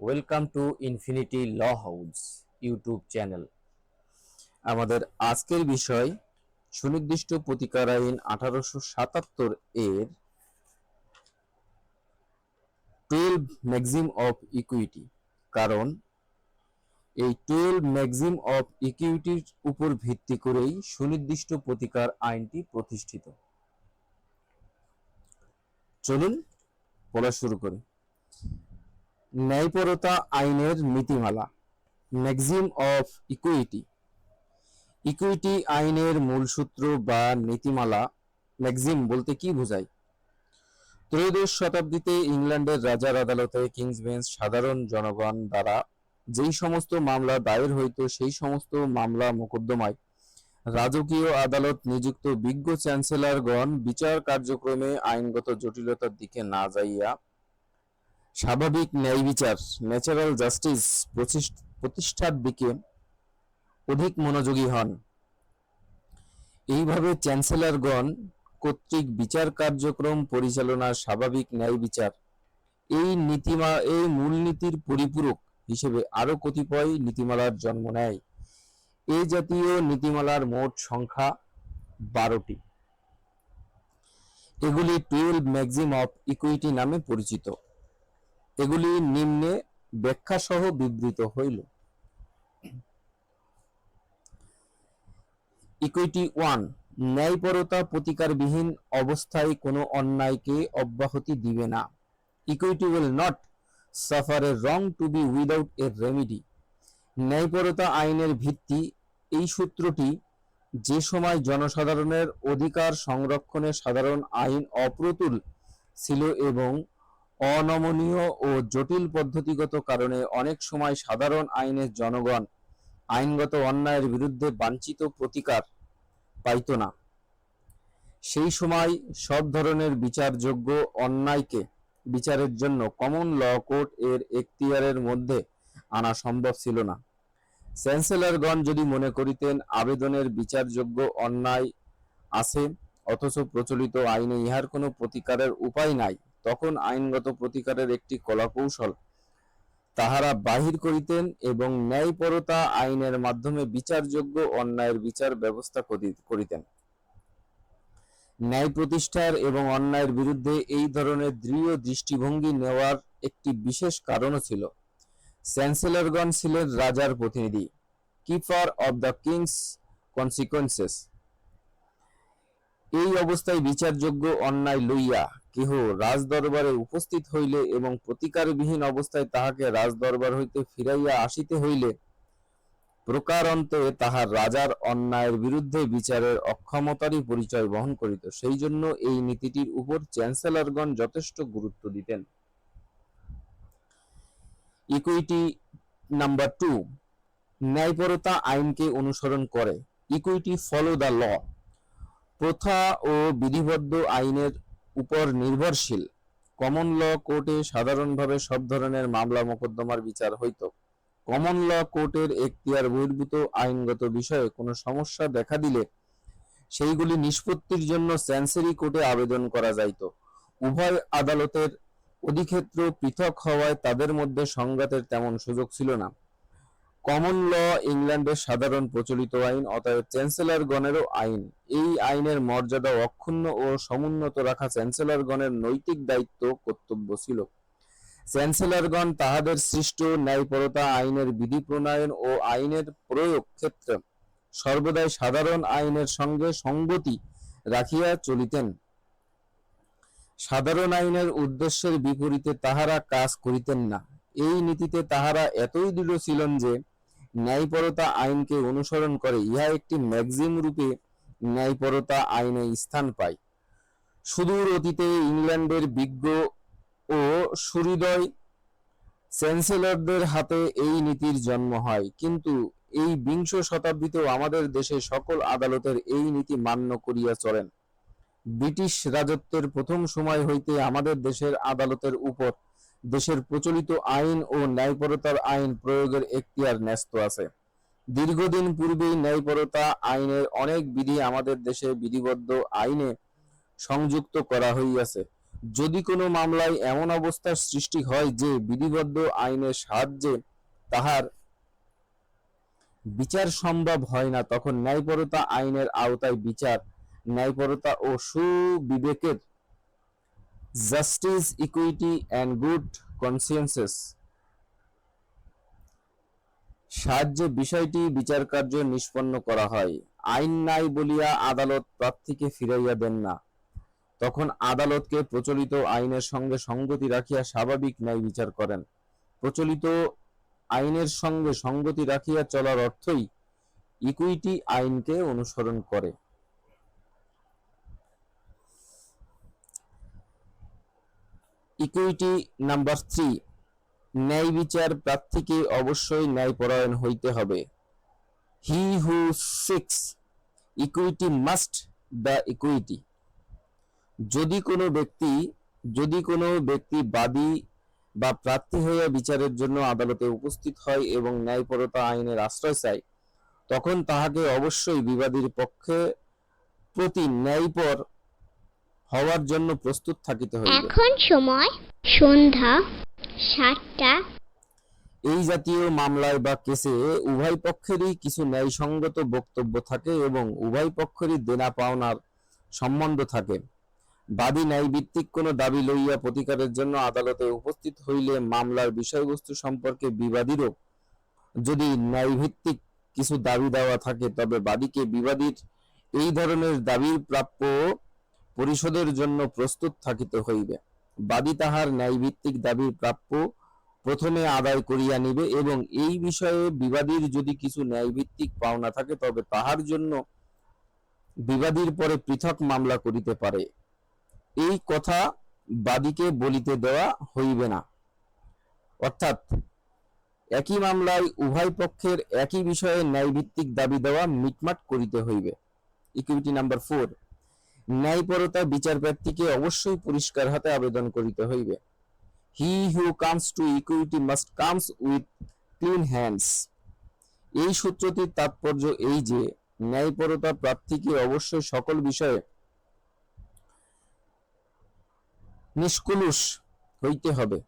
Welcome to infinity law house YouTube channel আমাদের আজকের বিষয়, সুনির্দিষ্ট প্রতিকার আইন আঠারোশো সাতাত্তর এর টুয়েলভ ম্যাক্সিম অফ ইকুইটি কারণ, এই টুয়েলভ ম্যাক্সিম অফ ইকুইটির উপর ভিত্তি করেই সুনির্দিষ্ট প্রতিকার আইনটি প্রতিষ্ঠিত। চলুন পড়া শুরু করি। ন্যায়পরতা আইনের নীতিমালা ম্যাক্সিম অফ ইকুইটি। ইকুইটি আইনের মূল সূত্র বা নীতিমালা ম্যাক্সিম বলতে কি বোঝায়? ত্রয়োদশ শতাব্দীতে ইংল্যান্ডের রাজার আদালতে কিংস বেঞ্চ সাধারণ জনগণ দ্বারা যেই সমস্ত মামলা দায়ের হইত, সেই সমস্ত মামলা মোকদ্দমায় রাজকীয় আদালত নিযুক্ত বিজ্ঞ চ্যান্সেলরগণ বিচার কার্যক্রমে আইনগত জটিলতার দিকে না যাইয়া স্বাভাবিক ন্যায় বিচার ন্যাচারাল জাস্টিস প্রতিষ্ঠার দিকে অধিক মনোযোগী হন। এইভাবে চ্যান্সেলরগণ কর্তৃক বিচার কার্যক্রম পরিচালনার স্বাভাবিক ন্যায় বিচার, এই নীতিমা, এই মূলনীতির পরিপূরক হিসেবে আরও কতিপয় নীতিমালার জন্ম নেয়। এই জাতীয় নীতিমালার মোট সংখ্যা বারোটি। এগুলি টুয়েলভ ম্যাক্সিম অফ ইকুইটি নামে পরিচিত। এগুলি নিম্নে ব্যাখ্যা সহ বিবৃত হইল। ইকুইটি ওয়ান ন্যায়পরতা প্রতিকারবিহীন অবস্থায় কোনো অন্যায়কে অব্যাহতি দিবে না। Equity will not suffer a wrong to be without a remedy ন্যায়পরতা আইনের ভিত্তি, এই সূত্রটি যে সময় জনসাধারণের অধিকার সংরক্ষণে সাধারণ আইন অপ্রতুল ছিল এবং অনমনীয় ও জটিল পদ্ধতিগত কারণে অনেক সময় সাধারণ আইনের জনগণ আইনগত অন্যায়ের বিরুদ্ধে বাঞ্ছিত প্রতিকার পাইত না। সেই সময় সব ধরনের বিচারযোগ্য অন্যায়কে বিচারের জন্য কমন ল কোর্ট এর এখতিয়ারের মধ্যে আনা সম্ভব ছিল না। চ্যান্সেলরগণ যদি মনে করিতেন আবেদনের বিচারযোগ্য অন্যায় আছে, অথচ প্রচলিত আইনে ইহার কোনো প্রতিকারের উপায় নাই তখন আইনগত প্রতিকারের একটি কলাকৌশল তাহারা বাহির করিতেন এবং ন্যায়পরতা আইনের মাধ্যমে বিচারযোগ্য অন্যায়ের বিচার ব্যবস্থা করিতেন। ন্যায় প্রতিষ্ঠার এবং অন্যায়ের বিরুদ্ধে এই ধরনের দৃঢ় দৃষ্টিভঙ্গি নেওয়ার একটি বিশেষ কারণও ছিল। চ্যান্সেলরগণ ছিলেন রাজার প্রতিনিধি, keeper of the king's consequences. এই অবস্থায় বিচারযোগ্য অন্যায় লইয়া কেহ রাজদরবারে উপস্থিত হইলে এবং প্রতিকারবিহীন অবস্থায় তাহাকে রাজদরবার হইতে ফিরাইয়া আসিতে হইলে প্রকারান্তে তাহার রাজার অন্যায়ের বিরুদ্ধে বিচারের অক্ষমতারই পরিচয় বহন করিত। সেই জন্য এই নীতিটির উপর চ্যান্সেলরগণ যথেষ্ট গুরুত্ব দিতেন। ইকুইটি নাম্বার টু, ন্যায়পরতা আইনকে অনুসরণ করে। ইকুইটি ফলো দ্য ল প্রথা ও বিধিবদ্ধ আইনের উপর নির্ভরশীল। কমন ল কোর্টে সাধারণভাবে সব ধরনের মামলা মোকদ্দমার বিচার হইত। কমন ল কোর্টের এখতিয়ার বহির্ভূত আইনগত বিষয়ে কোনো সমস্যা দেখা দিলে সেইগুলি নিষ্পত্তির জন্য চ্যান্সেরি কোর্টে আবেদন করা যাইত। উভয় আদালতের অধিক্ষেত্র পৃথক হওয়ায় তাদের মধ্যে সংঘাতের তেমন সুযোগ ছিল না। কমন ল ইংল্যান্ডের সাধারণ প্রচলিত আইন, অতএব চ্যান্সেলরগণেরও আইন। এই আইনের মর্যাদা অক্ষুণ্ণ ও সমুন্নত রাখা চ্যান্সেলরগণের নৈতিক দায়িত্ব কর্তব্য ছিল। চ্যান্সেলরগণ তাহাদের সৃষ্ট ন্যায়পরতা, আইনের বিধি প্রণয়ন ও আইনের প্রয়োগ ক্ষেত্রে সর্বদাই সাধারণ আইনের সঙ্গে সঙ্গতি রাখিয়া চলিতেন। সাধারণ আইনের উদ্দেশ্যের বিপরীতে তাহারা কাজ করিতেন না। এই নীতিতে তাহারা এতই দৃঢ় ছিলেন যে ন্যায়পরতা আইনকে অনুসরণ করে, ইহা একটি ম্যাগজিম রূপে ন্যায়পরতা আইনে স্থান পায়। সুদূর অতীতে ইংল্যান্ডের বিজ্ঞ ও সুহৃদয় চ্যান্সেলরদের হাতে এই নীতির জন্ম হয়। কিন্তু এই বিংশ শতাব্দীতেও আমাদের দেশে সকল আদালতের এই নীতি মান্য করিয়া চলেন। ব্রিটিশ রাজত্বের প্রথম সময় হইতে আমাদের দেশের আদালতের উপর দেশের প্রচলিত আইন ও ন্যায়পরতার আইন প্রয়োগের এখতিয়ার ন্যস্ত আছে। দীর্ঘদিন পূর্বেই ন্যায়পরতা আইনের অনেক বিধি আমাদের দেশে বিধিবদ্ধ আইনে সংযুক্ত করা হইয়াছে। যদি কোনো মামলায় এমন অবস্থার সৃষ্টি হয় যে বিধিবদ্ধ আইনের সাহায্যে তাহার বিচার সম্ভব হয় না, তখন ন্যায়পরতা আইনের আওতায় বিচার, ন্যায়পরতা ও সুবিবেকের justice equity and good consciences সাহায্যে বিষয়টি বিচার কার্য নিষ্পন্ন করা হয়। আইন নাই বলিয়া আদালত প্রার্থীকে ফিরাইয়া দেন না। তখন আদালতকে প্রচলিত আইনের সঙ্গে সঙ্গতি রাখিয়া স্বাভাবিক ন্যায় বিচার করেন। প্রচলিত আইনের সঙ্গে সঙ্গতি রাখিয়া চলার অর্থই ইকুইটি আইনকে অনুসরণ করে। ইকুইটি নাম্বার থ্রি ন্যায় বিচার প্রার্থীকে অবশ্যই ন্যায়পরায়ণ হইতে হবে। He who seeks equity must the equity যদি কোনো ব্যক্তি, যদি কোনো ব্যক্তি বাদী বা প্রার্থী হইয়া বিচারের জন্য আদালতে উপস্থিত হয় এবং ন্যায়পরতা আইনের আশ্রয় চায়, তখন তাহাকে অবশ্যই বিবাদীর পক্ষে প্রতি ন্যায়পর হওয়ার জন্য প্রস্তুত থাকিতে হইবে। এখন সময় সন্ধ্যা সাতটা। এই জাতীয় মামলায় বা কেসে উভয় পক্ষেরই কিছু ন্যায়সঙ্গত বক্তব্য থাকে এবং উভয় পক্ষেরই দেনা পাওনার সম্বন্ধ থাকে। বাদী ন্যায়ভিত্তিক কোনো দাবি লইয়া প্রতিকারের জন্য আদালতে উপস্থিত হইলে মামলার বিষয়বস্তু সম্পর্কে বিবাদীরও যদি ন্যায়ভিত্তিক কিছু দাবি দেওয়া থাকে তবে বাদীকে বিবাদীর এই ধরনের দাবির প্রাপ্য পরিশোধের জন্য প্রস্তুত থাকিতে হইবে। বাদী তাহার ন্যায়ভিত্তিক দাবির প্রাপ্য প্রথমে আদায় করিয়া নিবে এবং এই বিষয়ে বিবাদীর যদি কিছু ন্যায়ভিত্তিক পাওনা থাকে, তবে তাহার জন্য বিবাদীর পরে পৃথক মামলা করিতে পারে। এই কথা বাদীকে বলিতে দেওয়া হইবে না। অর্থাৎ, একই মামলায় উভয় পক্ষের একই বিষয়ে ন্যায়ভিত্তিক দাবি দেওয়া মিটমাট করিতে হইবে। ইকুইটি নাম্বার ফোর ন্যায়পরতা বিচার প্রার্থীকে অবশ্যই পরিষ্কার হাতে আবেদন করিতে হইবে। He who comes to equity must comes with clean hands এই সূত্রটির তাৎপর্য এই যে, ন্যায়পরতা প্রার্থীকে অবশ্যই সকল বিষয়ে নিষ্কুলুষ হইতে হবে।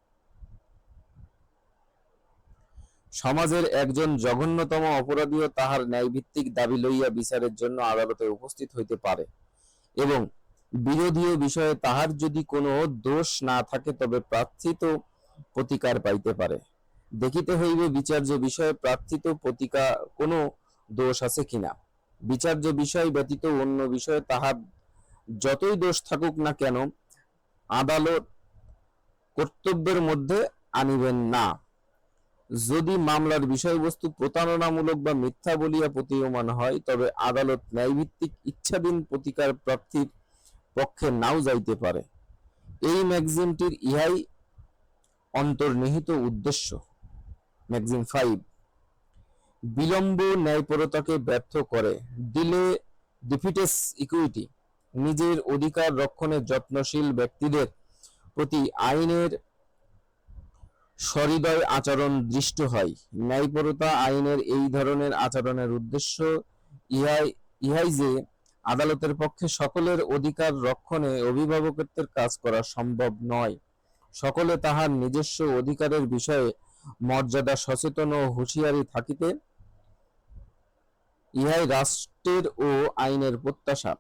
সমাজের একজন জঘন্যতম অপরাধীও তাহার ন্যায়ভিত্তিক দাবি লইয়া বিচারের জন্য আদালতে উপস্থিত হইতে পারে। এবং বিরোধীয় বিষয়ে তাহার যদি কোনো দোষ না থাকে, তবে প্রার্থিত প্রতিকার পাইতে পারে। দেখিতে হইবে, বিচার্য বিষয়ে প্রার্থিত প্রতিকা কোনো দোষ আছে কিনা? বিচার্য বিষয় ব্যতীত অন্য বিষয়ে তাহার যতই দোষ থাকুক না কেন, আদালত কর্তব্যের মধ্যে আনিবেন না। যদি মামলার বিষয়বস্তু প্রতারণামূলক বা মিথ্যা বলিয়া প্রতীয়মান হয়, তবে আদালত ন্যায়ভিত্তিক ইচ্ছাধীন প্রতিকার প্রার্থীর পক্ষে নাও যাইতে পারে। এই ম্যাগজিনটির ইহাই অন্তর্নিহিত উদ্দেশ্য। ম্যাগজিন ফাইভ, বিলম্ব ন্যায়পরতাকে ব্যর্থ করে। দিলে ডিফিটেস ইকুইটি, নিজের অধিকার রক্ষণে যত্নশীল ব্যক্তিদের প্রতি আইনের সহৃদয় আচরণ দৃষ্ট হয়। ন্যায়পরতা আইনের এই ধরনের আচরণের উদ্দেশ্য ইহাই ইহাই যে আদালতের পক্ষে সকলের অধিকার রক্ষণে অভিভাবকত্বের কাজ করা সম্ভব নয়। সকলে তাহার নিজস্ব অধিকারের বিষয়ে মর্যাদা, সচেতন ও হুঁশিয়ারি থাকিতে ইহাই রাষ্ট্রের ও আইনের প্রত্যাশা।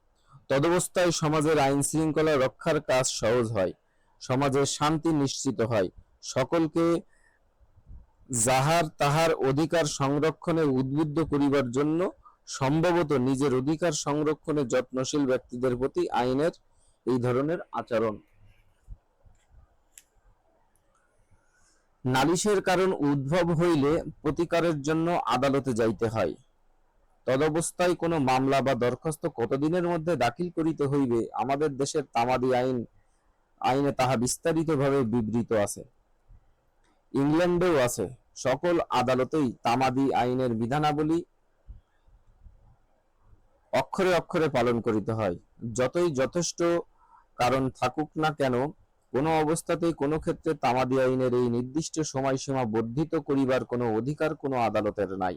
তদবস্থায় সমাজের আইন শৃঙ্খলা রক্ষার কাজ সহজ হয়। সমাজের শান্তি নিশ্চিত হয়। সকলকে যাহার তাহার অধিকার সংরক্ষণে উদ্বুদ্ধ করিবার জন্য সম্ভবত নিজের অধিকার সংরক্ষণে যত্নশীল ব্যক্তিদের প্রতি আইনের এই ধরনের আচরণ। নালিশের কারণ উদ্ভব হইলে প্রতিকারের জন্য আদালতে যাইতে হয়। তদবস্থায় কোনো মামলা বা দরখাস্ত কতদিনের মধ্যে দাখিল করিতে হইবে আমাদের দেশের তামাদি আইন, আইনে তাহা বিস্তারিতভাবে বিবৃত আছে। ইংল্যান্ডেও আছে। সকল আদালতেই তামাদি আইনের বিধানাবলী অক্ষরে অক্ষরে পালন করিতে হয়। যতই যথেষ্ট কারণ থাকুক না কেন, কোনো অবস্থাতেই কোনো ক্ষেত্রে তামাদি আইনের এই নির্দিষ্ট সময়সীমা বর্ধিত করিবার কোনো অধিকার কোনো আদালতের নাই।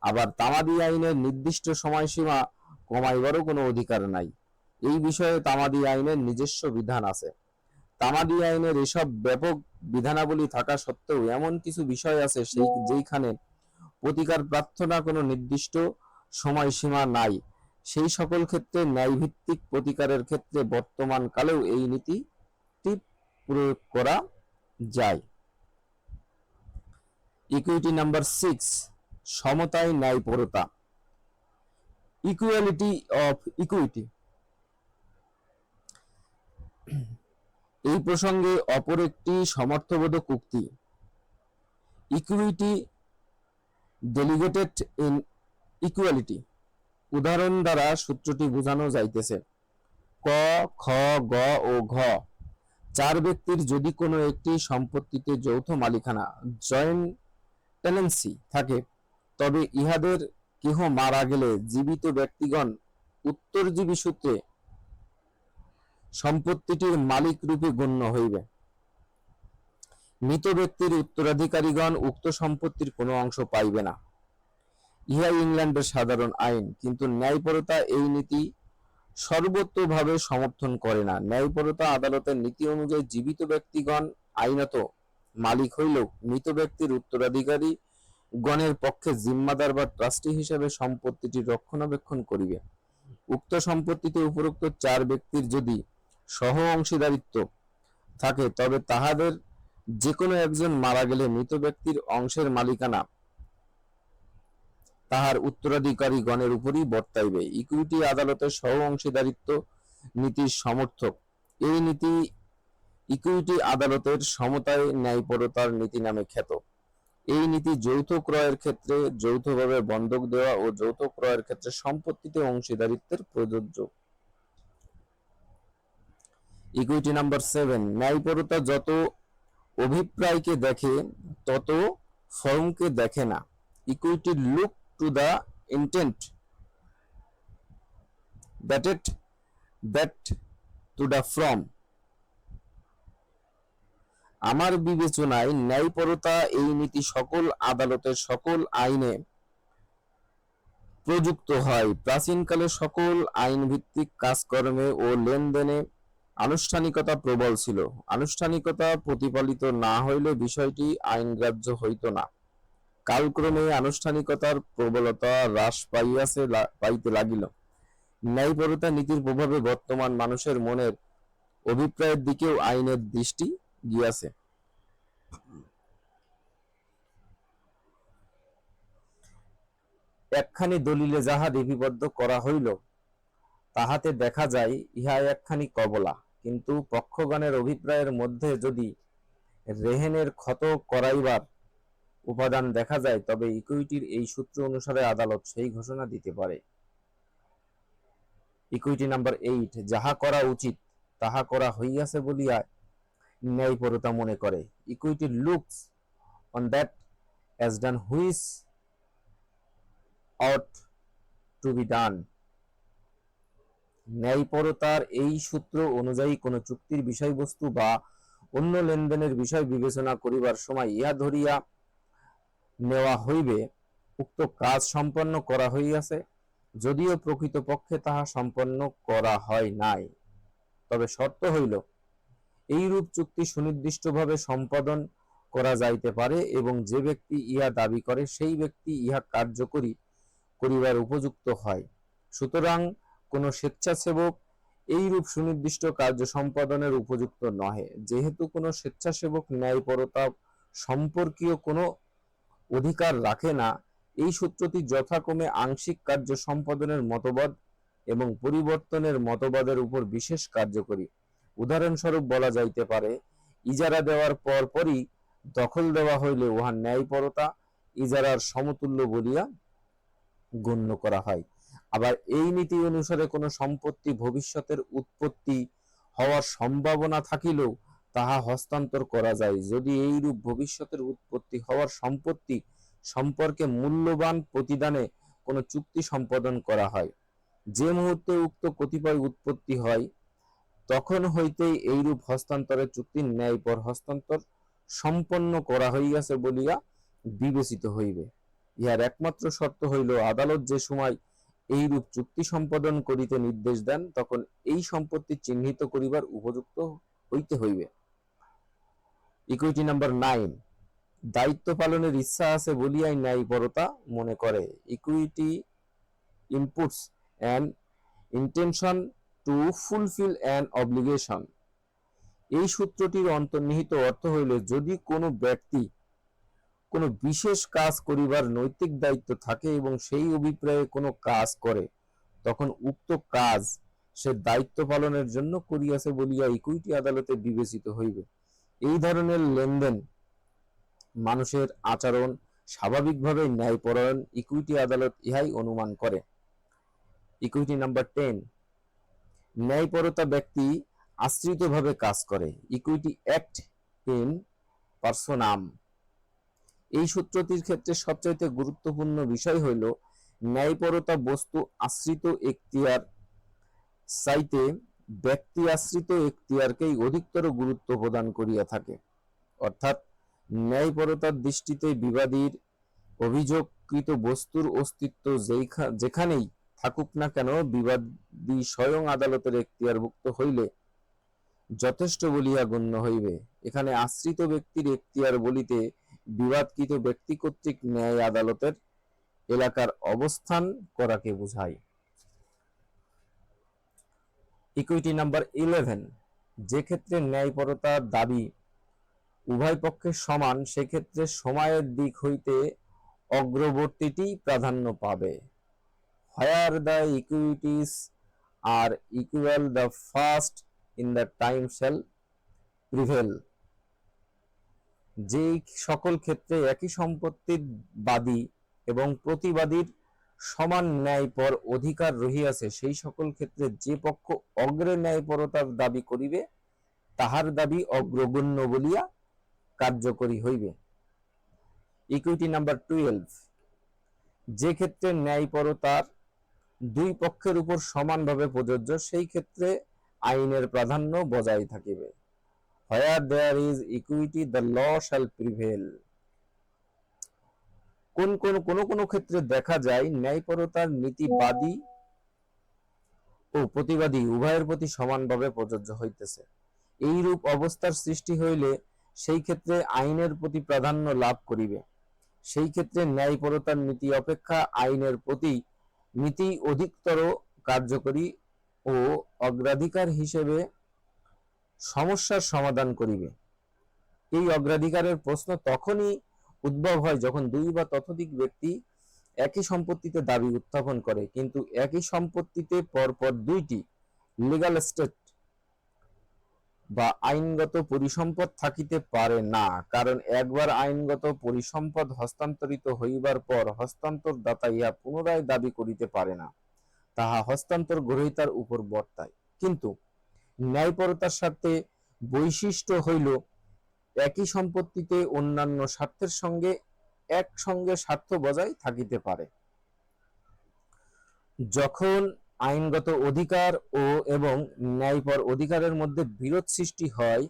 আবার তামাদি আইনের নির্দিষ্ট সময়সীমা কমাইবারও কোনো অধিকার নাই। এই বিষয়ে তামাদি আইনের নিজস্ব বিধান আছে। তামাদি আইনের এসব ব্যাপক বিধানাবলী থাকা সত্ত্বেও এমন কিছু বিষয় আছে সেই যেইখানে প্রতিকার প্রার্থনা কোনো নির্দিষ্ট সময়সীমা নাই। সেই সকল ক্ষেত্রে ন্যায়ভিত্তিক প্রতিকারের ক্ষেত্রে বর্তমান কালেও এই নীতিটি প্রয়োগ করা যায়। ইকুইটি নাম্বার সিক্স সমতায় ন্যায়পরতা। ইকুয়ালিটি অফ ইকুইটি এই প্রসঙ্গে অপর একটি সমর্থবোধক উক্তি। ইকুইটি ডেলিগেটেড ইন ইকুয়ালিটি উদাহরণ দ্বারা সূত্রটি বোঝানো যাইতেছে। ক, খ, গ ও ঘ। চার ব্যক্তির যদি কোনো একটি সম্পত্তিতে যৌথ মালিকানা জয়েন্ট টেনেন্সি থাকে, তবে ইহাদের কেহ মারা গেলে জীবিত ব্যক্তিগণ উত্তরজীবী সূত্রে সম্পত্তিটির মালিক রূপে গণ্য হইবে। মৃত ব্যক্তির উত্তরাধিকারীগণ উক্ত সম্পত্তির কোনো অংশ পাইবে না। ইহা ইংল্যান্ডের সাধারণ আইন, কিন্তু ন্যায়পরতা এই নীতি সর্বত্রভাবে সমর্থন করে না। ন্যায়পরতা আদালতের নীতি অনুযায়ী জীবিত ব্যক্তিগণ আইনত মালিক হইলেও মৃত ব্যক্তির উত্তরাধিকারী গণের পক্ষে জিম্মাদার বা ট্রাস্টি হিসাবে সম্পত্তিটি রক্ষণাবেক্ষণ করিবে। উক্ত সম্পত্তিতে উপরোক্ত চার ব্যক্তির যদি সহ অংশীদারিত্ব থাকে, তবে তাহাদের যে কোনো একজন মারা গেলে মৃত ব্যক্তির অংশের মালিকানা তাহার উত্তরাধিকারী গণের উপরই বর্তাইবে। ইকুইটি আদালতের সহ অংশীদারিত্ব নীতির সমর্থক। এই নীতি ইকুইটি আদালতের সমতায় ন্যায়পরতার নীতি নামে খ্যাত। এই নীতি যৌথ ক্রয়ের ক্ষেত্রে যৌথভাবে বন্ধক দেওয়া ও যৌথ ক্রয়ের ক্ষেত্রে সম্পত্তিতে অংশীদারিত্বের প্রযোজ্য। ইকুইটি নাম্বার সেভেন ন্যায়পরতা যত অভিপ্রায়কে দেখে, তত ফর্মকে দেখে না। Equity look to the intent that it that to the form আমার বিবেচনায় ন্যায়পরতা এই নীতি সকল আদালতের সকল আইনে প্রযুক্ত হয়। প্রাচীনকালে সকল আইন ভিত্তিক কাজকর্মে ও লেনদেনে আনুষ্ঠানিকতা প্রবল ছিল। আনুষ্ঠানিকতা প্রতিপালিত না হইলে বিষয়টি আইনগ্রাহ্য হইত না। কালক্রমে আনুষ্ঠানিকতার প্রবলতা হ্রাস পাইয়াছে পাইতে লাগিল। ন্যায়পরতা নীতির প্রভাবে বর্তমান মানুষের মনের অভিপ্রায়ের দিকেও আইনের দৃষ্টি গিয়াছে। একখানি দলিলে যাহা লিপিবদ্ধ করা হইল, তাহাতে দেখা যায় ইহা একখানি কবলা। কিন্তু পক্ষগণের অভিপ্রায়ের মধ্যে যদি রেহেনের ক্ষত করাইবার উপাদান দেখা যায়, তবে ইকুইটির এই সূত্র অনুসারে আদালত সেই ঘোষণা দিতে পারে। ইকুইটি নাম্বার এইট, যাহা করা উচিত, তাহা করা হইয়াছে বলিয়া ন্যায়পরতা মনে করে। Equity looks on that as done which ought to be done. ন্যায়পরতার এই সূত্র অনুযায়ী কোন চুক্তির বিষয়বস্তু বা অন্য লেনদেনের বিষয় বিবেচনা করিবার সময় ইহা ধরিয়া নেওয়া হইবে। উক্ত কাজ সম্পন্ন করা হইয়াছে, যদিও প্রকৃতপক্ষে তাহা সম্পন্ন করা হয় নাই। তবে শর্ত হইল, এইরূপ চুক্তি সুনির্দিষ্টভাবে সম্পাদন করা যাইতে পারে এবং যে ব্যক্তি ইহা দাবি করে, সেই ব্যক্তি ইহা কার্যকরী করিবার উপযুক্ত হয়। সুতরাং কোন স্বেচ্ছাসেবক এইরূপ সুনির্দিষ্ট কার্য সম্পাদনের উপযুক্ত নহে। যেহেতু কোনো স্বেচ্ছাসেবক ন্যায়পরতা সম্পর্কীয় কোনো অধিকার রাখে না, এই সূত্রটি যথাক্রমে আংশিক কার্য সম্পাদনের মতবাদ এবং পরিবর্তনের মতবাদের উপর বিশেষ কার্যকরী। উদাহরণস্বরূপ বলা যাইতে পারে, ইজারা দেওয়ার পর পরই দখল দেওয়া হইলে উহা ন্যায়পরতা, ইজারার সমতুল্য বলিয়া গণ্য করা হয়। আবার এই নীতি অনুসারে কোনো সম্পত্তি ভবিষ্যতের উৎপত্তি হওয়ার সম্ভাবনা থাকিলেও তাহা হস্তান্তর করা যায়। যদি এইরূপ ভবিষ্যতের উৎপত্তি হওয়ার সম্পত্তি সম্পর্কে মূল্যবান প্রতিদানে কোনো চুক্তি সম্পাদন করা হয়, যে মুহূর্তে উক্ত কতিপয় উৎপত্তি হয়, তখন হইতেই এইরূপ হস্তান্তরের চুক্তির ন্যায়পর হস্তান্তর সম্পন্ন করা হইয়াছে বলিয়া বিবেচিত হইবে। ইহার একমাত্র শর্ত হইল, আদালত যে সময় এইরূপ চুক্তি সম্পাদন করিতে নির্দেশ দেন, তখন এই সম্পত্তি চিহ্নিত করিবার উপযুক্ত হইতে হইবে। ইকুইটি নাম্বার নাইন দায়িত্ব পালনের ইচ্ছা আছে বলিয়াই ন্যায়পরতা মনে করে। Equity imputes and intention to fulfil an obligation এই সূত্রটির অন্তর্নিহিত অর্থ হইল, যদি কোনো ব্যক্তি কোনো বিশেষ কাজ করিবার নৈতিক দায়িত্ব থাকে এবং সেই অভিপ্রায়ে কোনো কাজ করে, তখন উক্ত কাজ সে দায়িত্ব পালনের জন্য করিয়াছে বলিয়া ইকুইটি আদালতে বিবেচিত হইবে। এই ধরনের লেনদেন মানুষের আচরণ স্বাভাবিকভাবে ন্যায়পরায়ণ ইকুইটি আদালত ইহাই অনুমান করে। ইকুইটি নাম্বার টেন ন্যায়পরতা ব্যক্তি আশ্রিতভাবে কাজ করে। ইকুইটি অ্যাক্ট ইন পার্সোনাম এই সূত্রটির ক্ষেত্রে সবচাইতে গুরুত্বপূর্ণ বিষয় হইল ন্যায়পরতা বস্তু আশ্রিত এখতিয়ার চাইতে ব্যক্তি আশ্রিত এখতিয়ারকেই অধিকতর গুরুত্ব প্রদান করিয়া থাকে। অর্থাৎ ন্যায়পরতার দৃষ্টিতে বিবাদীর অভিযোগকৃত বস্তুর অস্তিত্ব যেখানেই থাকুক না কেন বিবাদী স্বয়ং আদালতের এখতিয়ারভুক্ত হইলে যথেষ্ট বলিয়া গণ্য হইবে। এখানে আশ্রিত ব্যক্তির এখতিয়ার বলিতে বিবাদকৃত ব্যক্তি কর্তৃক ন্যায় আদালতের এলাকার অবস্থান করাকে বোঝায়। ইকুইটি নাম্বার ইলেভেন যে ক্ষেত্রে ন্যায়পরতার দাবি উভয় পক্ষের সমান সেক্ষেত্রে সময়ের দিক হইতে অগ্রবর্তীটি প্রাধান্য পাবে। Where the equities are equal the first in the time shall prevail যে সকল ক্ষেত্রে একই সম্পত্তির বাদী এবং প্রতিবাদীর সমান ন্যায়পর অধিকার রহিয়াছে, সেই সকল ক্ষেত্রে যে পক্ষ অগ্রে ন্যায়পরতার দাবি করিবে, তাহার দাবি অগ্রগণ্য বলিয়া কার্যকরী হইবে। ইকুইটি নাম্বার টুয়েলভ যে ক্ষেত্রে ন্যায়পরতার দুই পক্ষের উপর সমানভাবে প্রযোজ্য, সেই ক্ষেত্রে আইনের প্রাধান্য বজায় থাকিবে। Where there is equity the law shall prevail কোন কোন কোন কোন ক্ষেত্রে দেখা যায়, ন্যায়পরতার নীতিবাদী ও প্রতিবাদী উভয়ের প্রতি সমানভাবে প্রযোজ্য হইতেছে। এইরূপ অবস্থার সৃষ্টি হইলে সেই ক্ষেত্রে আইনের প্রতি প্রাধান্য লাভ করিবে। সেই ক্ষেত্রে ন্যায়পরতার নীতি অপেক্ষা আইনের প্রতি নীতি অধিকতর কার্যকরী ও অগ্রাধিকার হিসেবে সমস্যার সমাধান করিবে। এই অগ্রাধিকারের প্রশ্ন তখনই উদ্ভব হয় যখন দুই বা ততোধিক ব্যক্তি একই সম্পত্তিতে দাবি উত্থাপন করে, কিন্তু একই সম্পত্তিতে পরপর দুইটি লিগাল স্টেট বা আইনগত পরিসম্পদ থাকিতে পারে না, কারণ একবার আইনগত পরিসম্পদ হস্তান্তরিত হইবার পর হস্তান্তর দাতা ইহা পুনরায় দাবি করিতে পারে না। তাহা হস্তান্তর গ্রহীতার উপর বর্তায়। কিন্তু ন্যায়পরতার সাথে বৈশিষ্ট্য হইল একই সম্পত্তিতে অন্যান্য স্বার্থের সঙ্গে একসঙ্গে স্বার্থ বজায় থাকিতে পারে। যখন আইনগত অধিকার ও এবং ন্যায়পর অধিকারের মধ্যে বিরোধ সৃষ্টি হয়,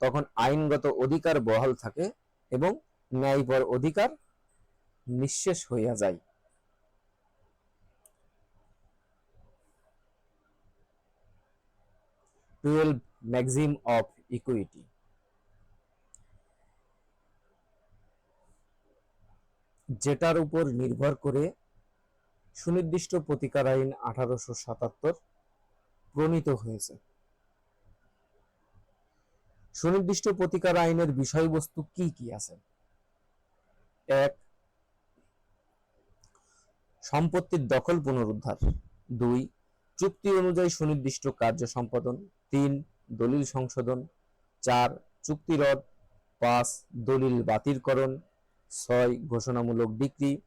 তখন আইনগত অধিকার বহাল থাকে এবং ন্যায়পর অধিকার নিঃশেষ হইয়া যায়। টুয়েলভ ম্যাক্সিম অফ ইকুইটি যেটার উপর নির্ভর করে সুনির্দিষ্ট প্রতিকার আইন আঠারোশো সাতাত্তর প্রণীত হয়েছে। সুনির্দিষ্ট প্রতিকার আইনের বিষয়বস্তু কি কি আছে? এক, সম্পত্তির দখল পুনরুদ্ধার। দুই, চুক্তি অনুযায়ী সুনির্দিষ্ট কার্য সম্পাদন। তিন, দলিল সংশোধন। চার, চুক্তি পাঁচ, দলিল বাতিলকরণ। ছয়, ঘোষণামূলক বিক্রি।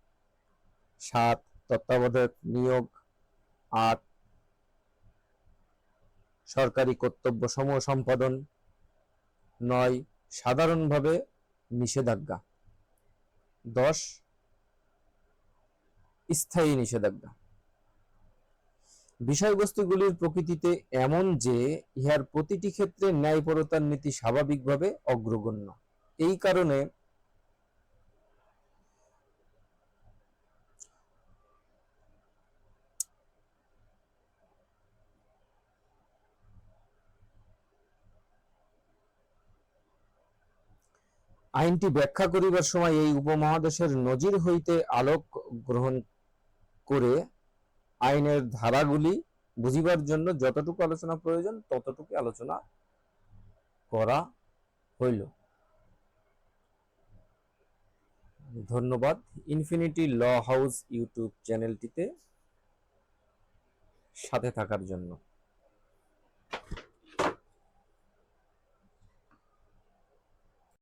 সাত, তত্ত্বাবধায়ক নিয়োগ। আট, সরকারি কর্তব্য সমূহ সম্পাদন। নয়, সাধারণভাবে নিষেধাজ্ঞা। দশ, স্থায়ী নিষেধাজ্ঞা। বিষয়বস্তুগুলির প্রকৃতিতে এমন যে, ইহার প্রতিটি ক্ষেত্রে ন্যায়পরতার নীতি স্বাভাবিকভাবে অগ্রগণ্য। এই কারণে আইনটি ব্যাখ্যা করিবার সময় এই উপমহাদেশের নজির হইতে আলোক গ্রহণ করে আইনের ধারাগুলি বুঝিবার জন্য যতটুকু আলোচনা প্রয়োজন ততটুকু আলোচনা করা হইল। ধন্যবাদ। ইনফিনিটি ল হাউস ইউটিউব চ্যানেলটিতে সাথে থাকার জন্য।